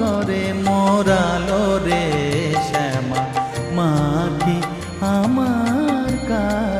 করে মোরালো রে শ্যামা মাখি আমার কালো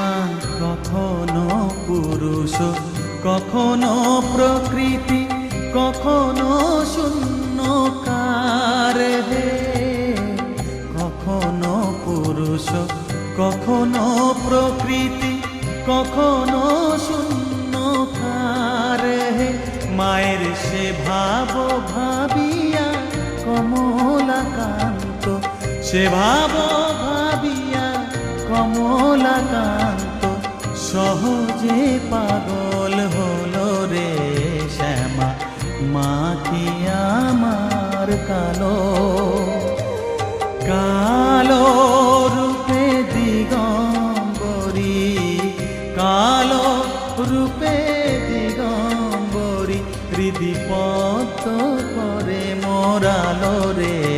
শ্যামা কখনো পুরুষ, কখনো প্রকৃতি, কখনো শূন্য কার হে। কখনো পুরুষ, কখনো প্রকৃতি, কখনো শূন্য কার হে। মায়ের সে ভাব ভাবিয়া কমলাকান্ত, সে ভাব ভাবিয়া কমলাকান্ত সহজে পাগল হলো রে শ্যামা মা কি আমার কালো। কালো রূপে দিগম্বরী, কালো রূপে দিগম্বরী হৃদিপত করে মোরালো রে